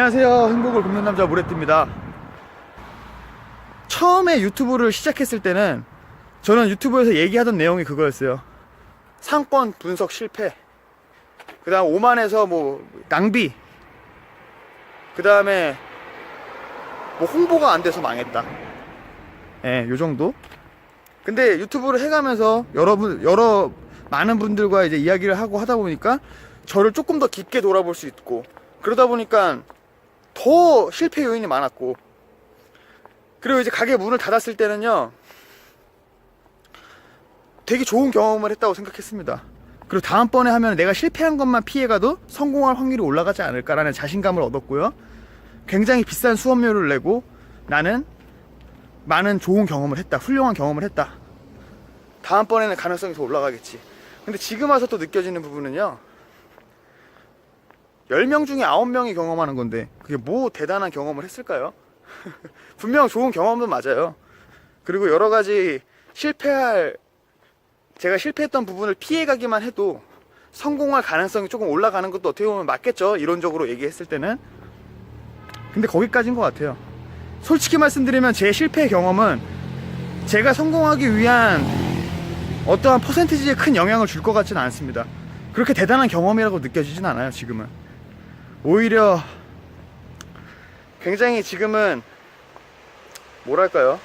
안녕하세요. 행복을 굽는 남자 모래띠입니다. 처음에 유튜브를 시작했을 때는 저는 유튜브에서 얘기하던 내용이 그거였어요. 상권 분석 실패. 그 다음 오만에서 뭐 낭비. 그 다음에 뭐 홍보가 안 돼서 망했다. 예, 요 정도. 근데 유튜브를 해가면서 여러분, 여러 많은 분들과 이제 이야기를 하고 하다 보니까 저를 조금 더 깊게 돌아볼 수 있고 그러다 보니까 더 실패 요인이 많았고. 그리고 이제 가게 문을 닫았을 때는요 되게 좋은 경험을 했다고 생각했습니다. 그리고 다음번에 하면 내가 실패한 것만 피해가도 성공할 확률이 올라가지 않을까라는 자신감을 얻었고요. 굉장히 비싼 수업료를 내고 나는 많은 좋은 경험을 했다 훌륭한 경험을 했다. 다음번에는 가능성이 더 올라가겠지. 근데 지금 와서 또 느껴지는 부분은요 10명 중에 9명이 경험하는 건데 그게 뭐 대단한 경험을 했을까요? 분명 좋은 경험도 맞아요. 그리고 여러 가지 실패할 제가 실패했던 부분을 피해가기만 해도 성공할 가능성이 조금 올라가는 것도 어떻게 보면 맞겠죠. 이론적으로 얘기했을 때는. 근데 거기까지인 것 같아요. 솔직히 말씀드리면 제 실패 경험은 제가 성공하기 위한 어떠한 퍼센티지에 큰 영향을 줄 것 같지는 않습니다. 그렇게 대단한 경험이라고 느껴지진 않아요, 지금은. 오히려 굉장히 지금은 뭐랄까요?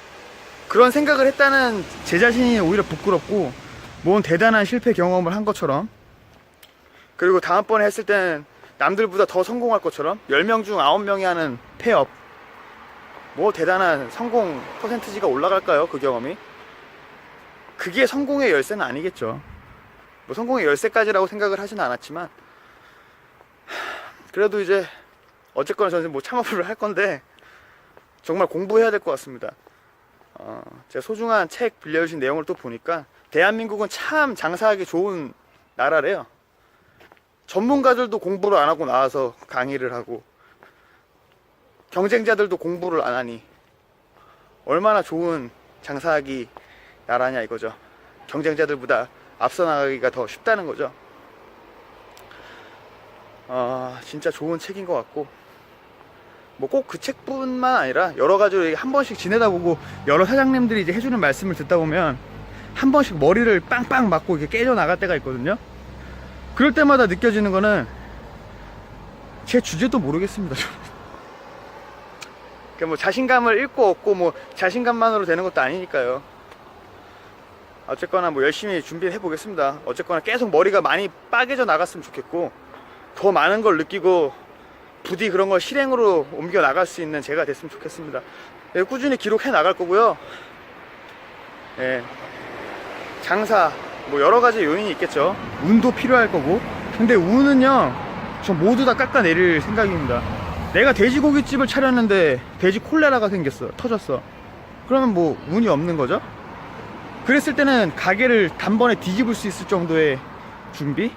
그런 생각을 했다는 제 자신이 오히려 부끄럽고 뭔 대단한 실패 경험을 한 것처럼 그리고 다음번에 했을 때는 남들보다 더 성공할 것처럼 10명 중 9명이 하는 폐업. 뭐 대단한 성공 퍼센트지가 올라갈까요? 그 경험이? 그게 성공의 열쇠는 아니겠죠. 뭐 성공의 열쇠까지라고 생각을 하지는 않았지만 그래도 이제 어쨌거나 저는 뭐 창업을 할 건데 정말 공부해야 될 것 같습니다. 어, 제가 소중한 책 빌려주신 내용을 또 보니까 대한민국은 참 장사하기 좋은 나라래요. 전문가들도 공부를 안 하고 나와서 강의를 하고 경쟁자들도 공부를 안 하니 얼마나 좋은 장사하기 나라냐 이거죠. 경쟁자들보다 앞서 나가기가 더 쉽다는 거죠. 아 진짜 좋은 책인 것 같고 뭐 꼭 그 책뿐만 아니라 여러 가지로 한 번씩 지내다 보고 여러 사장님들이 이제 해주는 말씀을 듣다 보면 한 번씩 머리를 빵빵 맞고 이렇게 깨져 나갈 때가 있거든요. 그럴 때마다 느껴지는 거는 제 주제도 모르겠습니다. 그러니까 뭐 자신감을 잃고 얻고 뭐 자신감만으로 되는 것도 아니니까요. 어쨌거나 뭐 열심히 준비해 보겠습니다. 어쨌거나 계속 머리가 많이 빠개져 나갔으면 좋겠고 더 많은 걸 느끼고 부디 그런 걸 실행으로 옮겨 나갈 수 있는 제가 됐으면 좋겠습니다. 예, 꾸준히 기록해 나갈 거고요. 예, 장사 뭐 여러 가지 요인이 있겠죠. 운도 필요할 거고. 근데 운은요, 저 모두 다 깎아내릴 생각입니다. 내가 돼지고기집을 차렸는데 돼지 콜레라가 생겼어, 터졌어. 그러면 뭐 운이 없는 거죠? 그랬을 때는 가게를 단번에 뒤집을 수 있을 정도의 준비?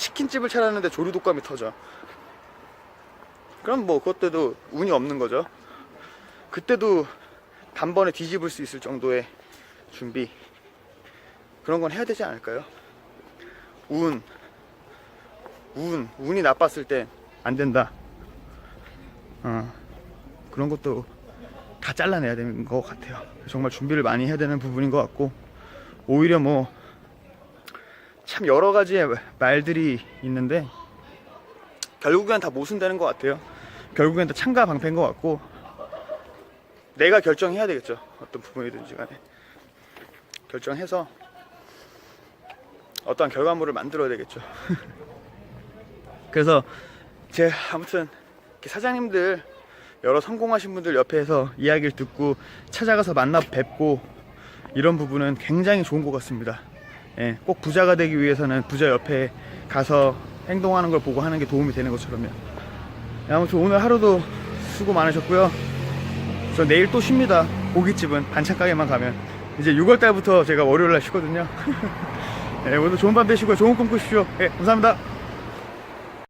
치킨집을 차렸는데 조류 독감이 터져. 그럼 뭐 그것때도 운이 없는 거죠. 그때도 단번에 뒤집을 수 있을 정도의 준비. 그런 건 해야 되지 않을까요? 운. 운. 운이 나빴을 때 안 된다. 어. 그런 것도 다 잘라내야 되는 것 같아요. 정말 준비를 많이 해야 되는 부분인 것 같고, 오히려 뭐, 참 여러 가지의 말들이 있는데 결국엔 다 모순되는 것 같아요. 결국엔 다 창가 방패인 것 같고 내가 결정해야 되겠죠. 어떤 부분이든지 간에 결정해서 어떠한 결과물을 만들어야 되겠죠. 그래서 제 아무튼 사장님들 여러 성공하신 분들 옆에서 이야기를 듣고 찾아가서 만나 뵙고 이런 부분은 굉장히 좋은 것 같습니다. 예, 꼭 부자가 되기 위해서는 부자 옆에 가서 행동하는 걸 보고 하는 게 도움이 되는 것처럼요. 예, 아무튼 오늘 하루도 수고 많으셨고요. 저 내일 또 쉽니다. 고깃집은 반찬 가게만 가면 이제 6월 달부터 제가 월요일 날 쉬거든요. 예, 오늘 좋은 밤 되시고요. 좋은 꿈 꾸십시오. 예, 감사합니다.